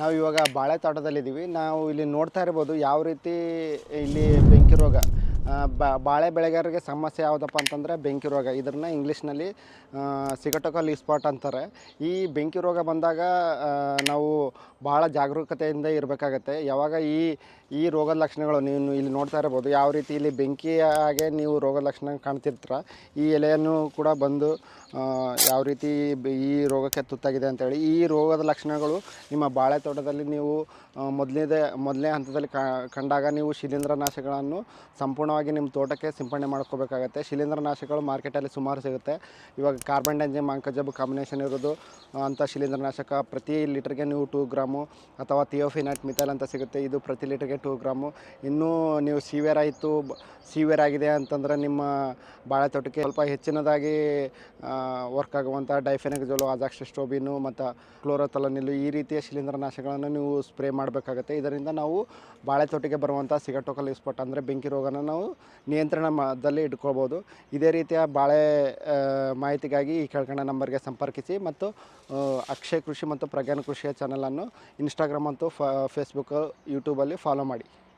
ನಾವು ಇವಾಗ ಬಾಳೆ ತೋಟದಲ್ಲಿದ್ದೀವಿ ನಾವು ಇಲ್ಲಿ ನೋಡ್ತಾ ಇರ್ಬೋದು ಯಾವ ರೀತಿ ಇಲ್ಲಿ ಬೆಂಕಿ ರೋಗ ಬಾಳೆ ಬೆಳೆಗಾರರಿಗೆ ಸಮಸ್ಯೆ ಯಾವುದಪ್ಪ ಅಂತಂದರೆ ಬೆಂಕಿ ರೋಗ. ಇದನ್ನು ಇಂಗ್ಲೀಷ್ನಲ್ಲಿ ಸಿಗಟೋಕಲ್ ಸ್ಪಾಟ್ ಅಂತಾರೆ. ಈ ಬೆಂಕಿ ರೋಗ ಬಂದಾಗ ನಾವು ಭಾಳ ಜಾಗರೂಕತೆಯಿಂದ ಇರಬೇಕಾಗತ್ತೆ. ಯಾವಾಗ ಈ ಈ ರೋಗದ ಲಕ್ಷಣಗಳು ನೀವು ಇಲ್ಲಿ ನೋಡ್ತಾ ಇರ್ಬೋದು, ಯಾವ ರೀತಿ ಇಲ್ಲಿ ಬೆಂಕಿಯಾಗೆ ನೀವು ರೋಗದ ಲಕ್ಷಣ ಕಾಣ್ತಿರ್ತೀರ, ಈ ಎಲೆಯನ್ನು ಕೂಡ ಬಂದು ಯಾವ ರೀತಿ ಈ ರೋಗಕ್ಕೆ ತುತ್ತಾಗಿದೆ ಅಂತೇಳಿ ಈ ರೋಗದ ಲಕ್ಷಣಗಳು ನಿಮ್ಮ ಬಾಳೆ ತೋಟದಲ್ಲಿ ನೀವು ಮೊದಲನೇದೇ ಮೊದಲನೇ ಹಂತದಲ್ಲಿ ಕಂಡಾಗ ನೀವು ಶಿಲೀಂಧ್ರನಾಶಕಗಳನ್ನು ಸಂಪೂರ್ಣವಾಗಿ ನಿಮ್ಮ ತೋಟಕ್ಕೆ ಸಿಂಪಡಣೆ ಮಾಡ್ಕೋಬೇಕಾಗತ್ತೆ. ಶಿಲೀಂಧ್ರನಾಶಕಗಳು ಮಾರ್ಕೆಟಲ್ಲಿ ಸುಮಾರು ಸಿಗುತ್ತೆ. ಇವಾಗ ಕಾರ್ಬನ್ ಡೈಂಜಿಮ್ ಅಂಕಜಬ್ ಕಾಂಬಿನೇಷನ್ ಇರೋದು ಅಂಥ ಶಿಲೀಂಧ್ರನಾಶಕ ಪ್ರತಿ ಲೀಟರ್ಗೆ ನೀವು ಟೂ ಗ್ರಾಮು ಅಥವಾ ಥಿಯೋಫಿನಟ್, ಮಿಥೈಲ್ ಅಂತ ಸಿಗುತ್ತೆ. ಇದು ಪ್ರತಿ ಲೀಟರ್ಗೆ ಟೂ ಗ್ರಾಮು. ಇನ್ನೂ ನೀವು ಸಿವಿಯರ್ ಆಯಿತು ಸೀವಿಯರ್ ಆಗಿದೆ ಅಂತಂದರೆ ನಿಮ್ಮ ಬಾಳೆ ತೋಟಕ್ಕೆ ಸ್ವಲ್ಪ ಹೆಚ್ಚಿನದಾಗಿ ವರ್ಕ್ ಆಗುವಂಥ ಡೈಫೆನಕ್ಜೋಲು ಅಜಾಕ್ಸಿಸ್ಟೋಬಿನು ಮತ್ತು ಕ್ಲೋರೋಥಲನಿಲ್ಲು ಈ ರೀತಿಯ ಶಿಲೀಂಧ್ರನಾಶಕಗಳನ್ನು ನೀವು ಸ್ಪ್ರೇ ಮಾಡಬೇಕಾಗತ್ತೆ. ಇದರಿಂದ ನಾವು ಬಾಳೆ ತೋಟಿಗೆ ಬರುವಂಥ ಸಿಗಟೋಕಲ್ ಸ್ಪಾಟ್ ಅಂದರೆ ಬೆಂಕಿ ರೋಗನ ನಾವು ನಿಯಂತ್ರಣ ಮದಲ್ಲಿ ಇಟ್ಕೊಳ್ಬೋದು. ಇದೇ ರೀತಿಯ ಬಾಳೆ ಮಾಹಿತಿಗಾಗಿ ಈ ಕೆಳಗಣ ನಂಬರ್ಗೆ ಸಂಪರ್ಕಿಸಿ ಮತ್ತು ಅಕ್ಷಯ್ ಕೃಷಿ ಮತ್ತು ಪ್ರಜ್ಞಾನ ಕೃಷಿಯ ಚಾನಲನ್ನು ಇನ್ಸ್ಟಾಗ್ರಾಮ್ ಮತ್ತು ಫ ಫೇಸ್ಬುಕ್ ಯೂಟ್ಯೂಬಲ್ಲಿ ಫಾಲೋ ಮಾಡಿ.